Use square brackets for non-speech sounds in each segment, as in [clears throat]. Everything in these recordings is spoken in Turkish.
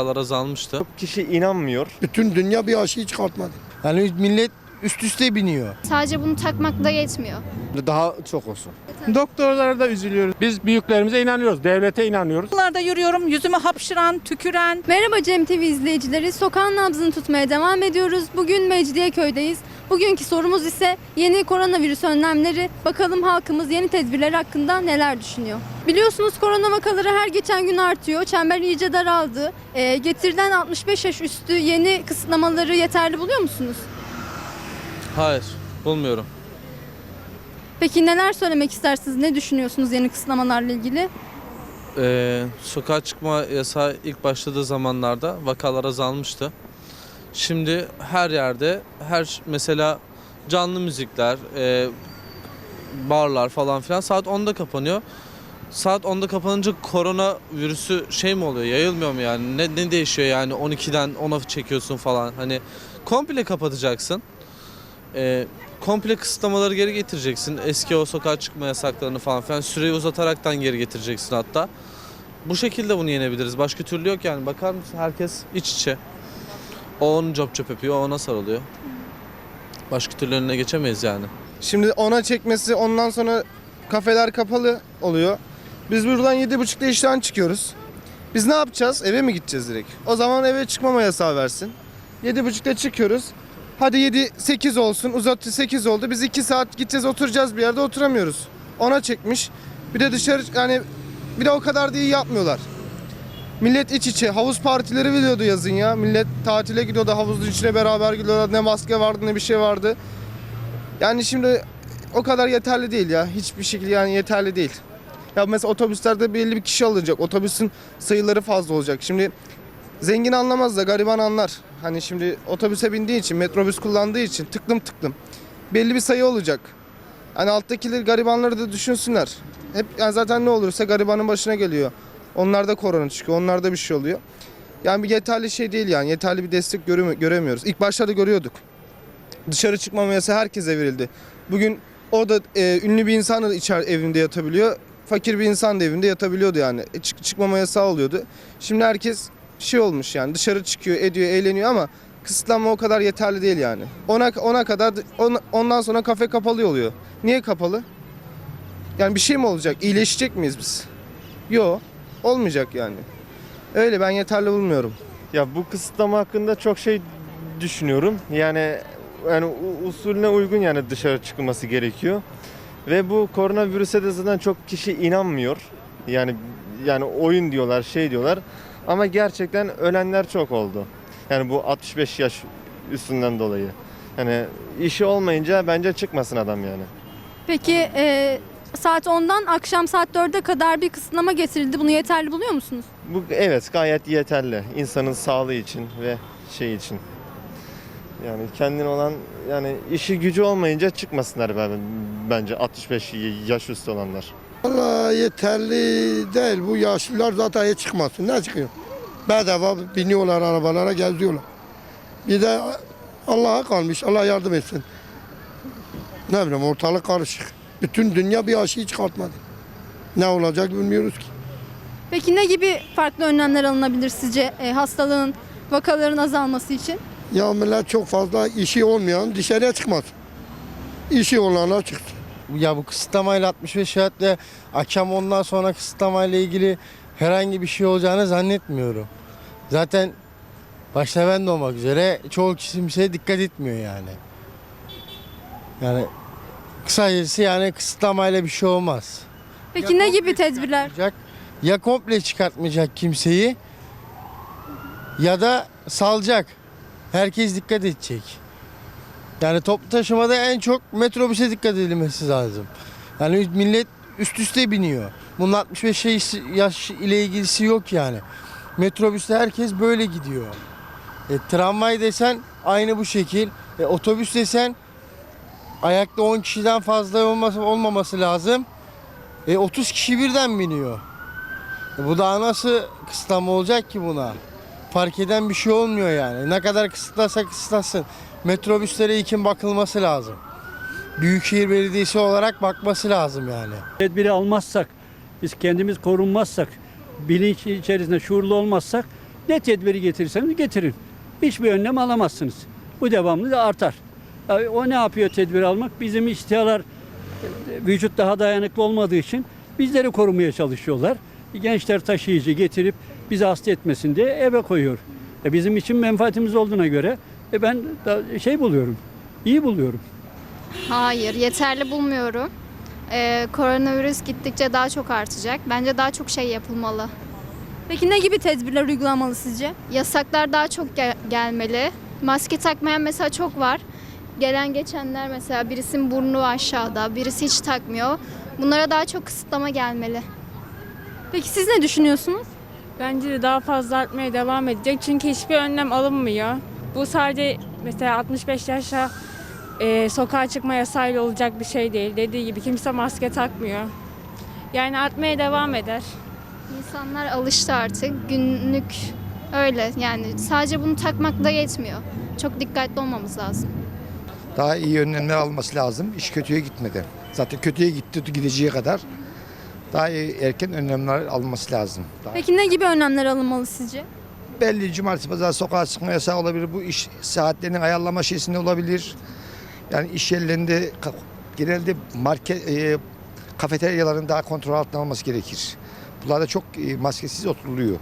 vakalar azalmıştı. Çok kişi inanmıyor. Bütün dünya bir aşıyı çıkartmadı. Yani millet üst üste biniyor. Sadece bunu takmak da yetmiyor. Daha çok olsun. Doktorlara da üzülüyoruz. Biz büyüklerimize inanıyoruz, devlete inanıyoruz. Yollarda yürüyorum yüzümü hapşıran, tüküren. Merhaba Cem TV izleyicileri. Sokağın nabzını tutmaya devam ediyoruz. Bugün Mecidiyeköy'deyiz. Bugünkü sorumuz ise yeni koronavirüs önlemleri. Bakalım halkımız yeni tedbirler hakkında neler düşünüyor? Biliyorsunuz korona vakaları her geçen gün artıyor. Çember iyice daraldı. Ee, getirilen 65 yaş üstü yeni kısıtlamaları yeterli buluyor musunuz? Hayır, bulmuyorum. Peki neler söylemek istersiniz? Ne düşünüyorsunuz yeni kısıtlamalarla ilgili? Ee, sokağa çıkma yasağı ilk başladığı zamanlarda vakalar azalmıştı. Şimdi her yerde, her mesela canlı müzikler, e, barlar falan filan saat 10'da kapanıyor. Saat 10'da kapanınca korona virüsü şey mi oluyor, yayılmıyor mu yani? Ne, ne değişiyor yani 12'den 10'a çekiyorsun falan. Hani komple kapatacaksın. Ee, komple kısıtlamaları geri getireceksin. Eski o sokağa çıkma yasaklarını falan filan süreyi uzataraktan geri getireceksin hatta. Bu şekilde bunu yenebiliriz. Başka türlü yok yani. Bakar mısın herkes iç içe. O onu cop cop yapıyor, o ona sarılıyor. Başka türlü önüne geçemeyiz yani. Şimdi ona çekmesi ondan sonra kafeler kapalı oluyor. Biz buradan 7.30'da işten çıkıyoruz. Biz ne yapacağız? Eve mi gideceğiz direkt? O zaman eve çıkmama yasağı versin. 7.30'da çıkıyoruz. Hadi 7 8 olsun. Uzattı 8 oldu. Biz 2 saat gideceğiz oturacağız bir yerde oturamıyoruz. Ona çekmiş. Bir de dışarı yani bir de o kadar da iyi yapmıyorlar. Millet iç içe. Havuz partileri biliyordu yazın ya. Millet tatile gidiyordu havuzun içine beraber gidiyorlar. Ne maske vardı ne bir şey vardı. Yani şimdi o kadar yeterli değil ya. Hiçbir şekilde yani yeterli değil. Ya mesela otobüslerde belli bir kişi alınacak. Otobüsün sayıları fazla olacak. Şimdi zengin anlamaz da gariban anlar. Hani şimdi otobüse bindiği için, metrobüs kullandığı için tıklım tıklım. Belli bir sayı olacak. Hani alttakileri garibanları da düşünsünler. Hep yani zaten ne olursa garibanın başına geliyor. Onlarda korona çıkıyor, onlarda bir şey oluyor. Yani bir yeterli şey değil yani. Yeterli bir destek göreme- göremiyoruz. İlk başlarda görüyorduk. Dışarı çıkmama yasağı herkese verildi. Bugün o da e, ünlü bir insan da içer evinde yatabiliyor. Fakir bir insan da evinde yatabiliyordu yani. E, çık, çıkmama yasağı oluyordu. Şimdi herkes şey olmuş yani dışarı çıkıyor, ediyor, eğleniyor ama kısıtlanma o kadar yeterli değil yani. Ona ona kadar on- ondan sonra kafe kapalı oluyor. Niye kapalı? Yani bir şey mi olacak? İyileşecek miyiz biz? Yok. Olmayacak yani. Öyle ben yeterli bulmuyorum. Ya bu kısıtlama hakkında çok şey düşünüyorum. Yani yani usulüne uygun yani dışarı çıkılması gerekiyor. Ve bu koronavirüse de zaten çok kişi inanmıyor. Yani yani oyun diyorlar, şey diyorlar. Ama gerçekten ölenler çok oldu. Yani bu 65 yaş üstünden dolayı. Yani işi olmayınca bence çıkmasın adam yani. Peki e, saat 10'dan akşam saat 4'e kadar bir kısıtlama getirildi. Bunu yeterli buluyor musunuz? Bu evet gayet yeterli. İnsanın sağlığı için ve şey için. Yani kendine olan yani işi gücü olmayınca çıkmasınlar ben- bence 65 yaş üstü olanlar. Valla yeterli değil. Bu yaşlılar zaten hiç çıkmasın. Ne çıkıyor? Bedava biniyorlar arabalara geziyorlar. Bir de Allah'a kalmış. Allah yardım etsin. Ne bileyim ortalık karışık. Bütün dünya bir aşıyı çıkartmadı. Ne olacak bilmiyoruz ki. Peki ne gibi farklı önlemler alınabilir sizce e, hastalığın, vakaların azalması için? Ya millet çok fazla işi olmayan dışarıya çıkmaz. İşi olanlar çıksın. Ya bu kısıtlamayla 65 saatle akşam ondan sonra kısıtlamayla ilgili herhangi bir şey olacağını zannetmiyorum. Zaten başta ben de olmak üzere çoğu kimse dikkat etmiyor yani. Yani kısacası yani kısıtlamayla bir şey olmaz. Peki Ya ne gibi tedbirler? Ya komple çıkartmayacak kimseyi ya da salacak. Herkes dikkat edecek. Yani toplu taşımada en çok metrobüse dikkat edilmesi lazım. Yani millet üst üste biniyor. Bunun 65 yaş, ile ilgisi yok yani. Metrobüste herkes böyle gidiyor. E, tramvay desen aynı bu şekil. E, otobüs desen ayakta 10 kişiden fazla olması, olmaması lazım. E 30 kişi birden biniyor. E, bu daha nasıl kısıtlama olacak ki buna? Fark eden bir şey olmuyor yani. Ne kadar kısıtlasa kısıtlasın. Metrobüslere ilkin bakılması lazım. Büyükşehir Belediyesi olarak bakması lazım yani. Tedbiri almazsak, biz kendimiz korunmazsak, bilinç içerisinde şuurlu olmazsak Ne tedbiri getirirseniz getirin. Hiçbir önlem alamazsınız. Bu devamlı da artar. Yani O ne yapıyor tedbir almak? Bizim istihalar e, vücut daha dayanıklı olmadığı için bizleri korumaya çalışıyorlar. Gençler taşıyıcı getirip bizi hasta etmesin diye eve koyuyor. E bizim için menfaatimiz olduğuna göre e ben da şey buluyorum. iyi buluyorum. Hayır, yeterli bulmuyorum. Ee, koronavirüs gittikçe daha çok artacak. Bence daha çok şey yapılmalı. Peki ne gibi tedbirler uygulanmalı sizce? Yasaklar daha çok gel- gelmeli. Maske takmayan mesela çok var. Gelen geçenler mesela birisinin burnu aşağıda, birisi hiç takmıyor. Bunlara daha çok kısıtlama gelmeli. Peki siz ne düşünüyorsunuz? Bence de daha fazla artmaya devam edecek. Çünkü hiçbir önlem alınmıyor. Bu sadece mesela 65 yaşa e, sokağa çıkma yasayla olacak bir şey değil. Dediği gibi kimse maske takmıyor. Yani artmaya devam eder. İnsanlar alıştı artık. Günlük öyle yani sadece bunu takmak da yetmiyor. Çok dikkatli olmamız lazım. Daha iyi önlemler alması lazım. İş kötüye gitmedi. Zaten kötüye gitti gideceği kadar. Daha iyi erken önlemler alması lazım. Daha Peki ne gibi önlemler alınmalı sizce? belli cumartesi pazar sokağa çıkma yasağı olabilir. Bu iş saatlerinin ayarlama şeysinde olabilir. Yani iş yerlerinde ka- genelde market e, kafeteryaların daha kontrol altına alması gerekir. Bunlarda çok e, maskesiz oturuluyor.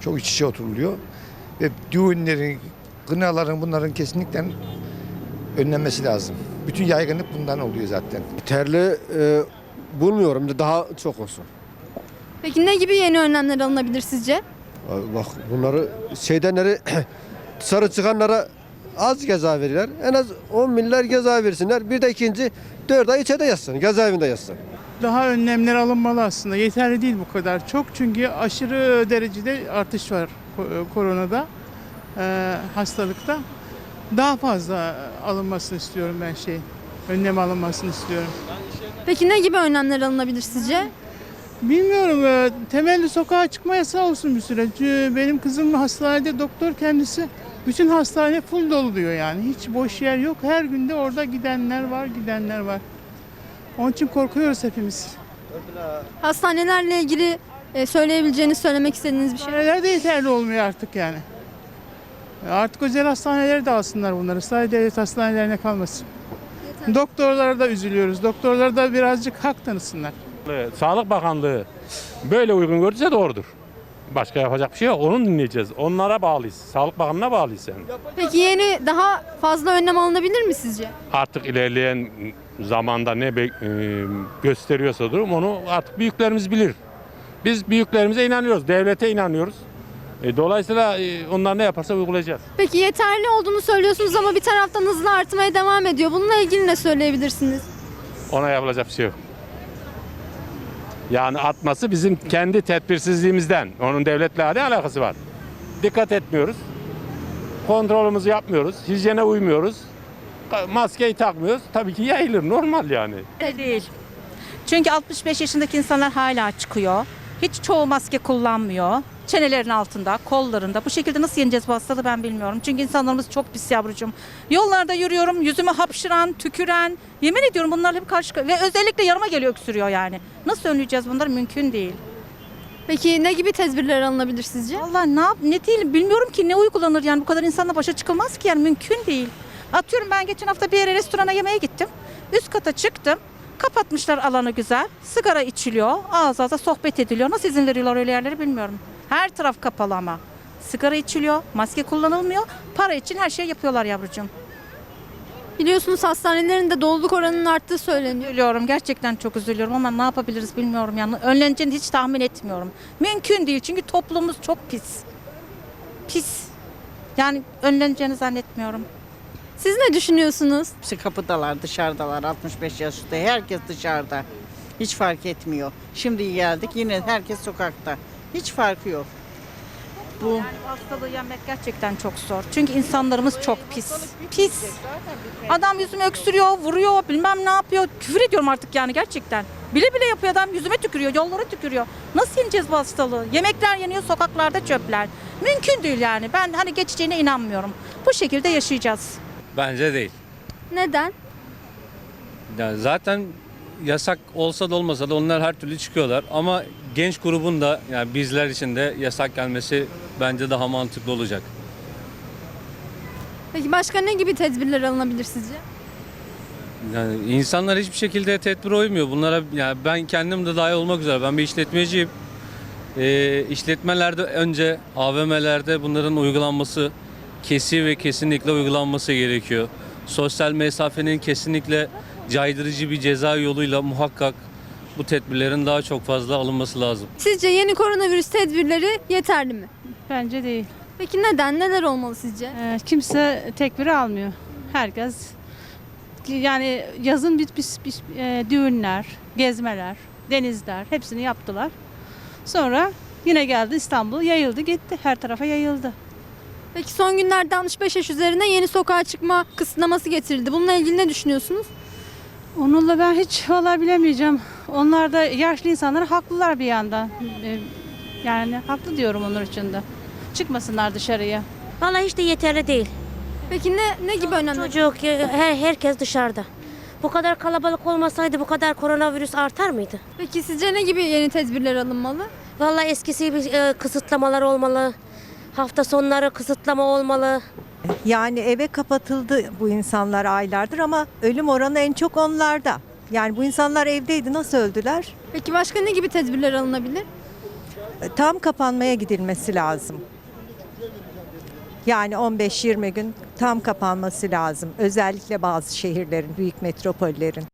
Çok iç içe oturuluyor. Ve düğünlerin, gınaların bunların kesinlikle önlenmesi lazım. Bütün yaygınlık bundan oluyor zaten. Terli e, bulmuyorum. Daha çok olsun. Peki ne gibi yeni önlemler alınabilir sizce? Bak bunları şeydenleri [clears throat] dışarı çıkanlara az ceza verirler. En az 10 milyar ceza versinler. Bir de ikinci 4 ay içeride yatsın. Cezaevinde yatsın. Daha önlemler alınmalı aslında. Yeterli değil bu kadar çok. Çünkü aşırı derecede artış var ko- koronada, e, hastalıkta. Daha fazla alınmasını istiyorum ben şey. Önlem alınmasını istiyorum. Peki ne gibi önlemler alınabilir sizce? Bilmiyorum. e, Temelli sokağa çıkma yasağı olsun bir süre. Çünkü Benim kızım hastanede doktor kendisi. Bütün hastane full dolu diyor yani. Hiç boş yer yok. Her günde orada gidenler var, gidenler var. Onun için korkuyoruz hepimiz. Hastanelerle ilgili e, söyleyebileceğiniz, söylemek istediğiniz bir şey. Hastaneler de yeterli olmuyor artık yani. Artık özel hastaneleri de alsınlar bunları. Sadece devlet hastanelerine kalmasın. Doktorlara da üzülüyoruz. Doktorlara da birazcık hak tanısınlar. Sağlık Bakanlığı böyle uygun görürse doğrudur. Başka yapacak bir şey yok. Onu dinleyeceğiz. Onlara bağlıyız. Sağlık Bakanlığı'na bağlıyız yani. Peki yeni daha fazla önlem alınabilir mi sizce? Artık ilerleyen zamanda ne bek- e, gösteriyorsa durum onu artık büyüklerimiz bilir. Biz büyüklerimize inanıyoruz. Devlete inanıyoruz. E, dolayısıyla e, onlar ne yaparsa uygulayacağız. Peki yeterli olduğunu söylüyorsunuz ama bir taraftan hızla artmaya devam ediyor. Bununla ilgili ne söyleyebilirsiniz? Ona yapılacak bir şey yok. Yani atması bizim kendi tedbirsizliğimizden. Onun devletle ne alakası var? Dikkat etmiyoruz. Kontrolümüzü yapmıyoruz. Hijyene uymuyoruz. Maskeyi takmıyoruz. Tabii ki yayılır. Normal yani. Değil. Çünkü 65 yaşındaki insanlar hala çıkıyor. Hiç çoğu maske kullanmıyor. Çenelerin altında, kollarında. Bu şekilde nasıl yeneceğiz bu hastalığı ben bilmiyorum. Çünkü insanlarımız çok pis yavrucuğum. Yollarda yürüyorum, yüzüme hapşıran, tüküren. Yemin ediyorum bunlarla bir karşı... Ve özellikle yanıma geliyor öksürüyor yani. Nasıl önleyeceğiz bunları? Mümkün değil. Peki ne gibi tedbirler alınabilir sizce? Vallahi ne yap ne değil bilmiyorum ki ne uygulanır yani bu kadar insanla başa çıkılmaz ki yani mümkün değil. Atıyorum ben geçen hafta bir yere restorana yemeğe gittim. Üst kata çıktım. Kapatmışlar alanı güzel. Sigara içiliyor. Ağız ağza sohbet ediliyor. Nasıl izin veriyorlar öyle yerlere bilmiyorum. Her taraf kapalı ama. Sigara içiliyor. Maske kullanılmıyor. Para için her şeyi yapıyorlar yavrucuğum. Biliyorsunuz hastanelerin de doluluk oranının arttığı söyleniyor. Üzülüyorum. Gerçekten çok üzülüyorum ama ne yapabiliriz bilmiyorum. Yani önleneceğini hiç tahmin etmiyorum. Mümkün değil çünkü toplumumuz çok pis. Pis. Yani önleneceğini zannetmiyorum. Siz ne düşünüyorsunuz? Hepsi kapıdalar, dışarıdalar. 65 yaş üstü. Herkes dışarıda. Hiç fark etmiyor. Şimdi geldik yine herkes sokakta. Hiç farkı yok. Bu Yani hastalığı yenmek gerçekten çok zor. Çünkü insanlarımız çok pis. Pis. Adam yüzüme öksürüyor, vuruyor, bilmem ne yapıyor. Küfür ediyorum artık yani gerçekten. Bile bile yapıyor adam yüzüme tükürüyor, yollara tükürüyor. Nasıl yeneceğiz bu hastalığı? Yemekler yeniyor, sokaklarda çöpler. Mümkün değil yani. Ben hani geçeceğine inanmıyorum. Bu şekilde yaşayacağız. Bence değil. Neden? Yani zaten yasak olsa da olmasa da onlar her türlü çıkıyorlar. Ama genç grubun da yani bizler için de yasak gelmesi bence daha mantıklı olacak. Peki başka ne gibi tedbirler alınabilir sizce? Yani insanlar hiçbir şekilde tedbir uymuyor. Bunlara yani ben kendim de dahil olmak üzere ben bir işletmeciyim. Ee, işletmelerde önce AVM'lerde bunların uygulanması kesi ve kesinlikle uygulanması gerekiyor. Sosyal mesafenin kesinlikle caydırıcı bir ceza yoluyla muhakkak bu tedbirlerin daha çok fazla alınması lazım. Sizce yeni koronavirüs tedbirleri yeterli mi? Bence değil. Peki neden? Neler olmalı sizce? Ee, kimse tekbir almıyor. Herkes yani yazın bir, bir- bir- e, düğünler, gezmeler, denizler hepsini yaptılar. Sonra yine geldi İstanbul yayıldı gitti. Her tarafa yayıldı. Peki son günlerde 65 yaş üzerine yeni sokağa çıkma kısıtlaması getirildi. Bununla ilgili ne düşünüyorsunuz? Onunla ben hiç valla bilemeyeceğim. Onlar da yaşlı insanlar haklılar bir yandan. Ee, Yani haklı diyorum onlar için de. Çıkmasınlar dışarıya. Vallahi hiç de yeterli değil. Peki ne ne gibi önemli? Çocuk, her, herkes dışarıda. Bu kadar kalabalık olmasaydı bu kadar koronavirüs artar mıydı? Peki sizce ne gibi yeni tedbirler alınmalı? Vallahi eskisi gibi e, kısıtlamalar olmalı. Hafta sonları kısıtlama olmalı. Yani eve kapatıldı bu insanlar aylardır ama ölüm oranı en çok onlarda. Yani bu insanlar evdeydi nasıl öldüler? Peki başka ne gibi tedbirler alınabilir? E, Tam kapanmaya gidilmesi lazım. Yani 15-20 gün tam kapanması lazım. Özellikle bazı şehirlerin, büyük metropollerin.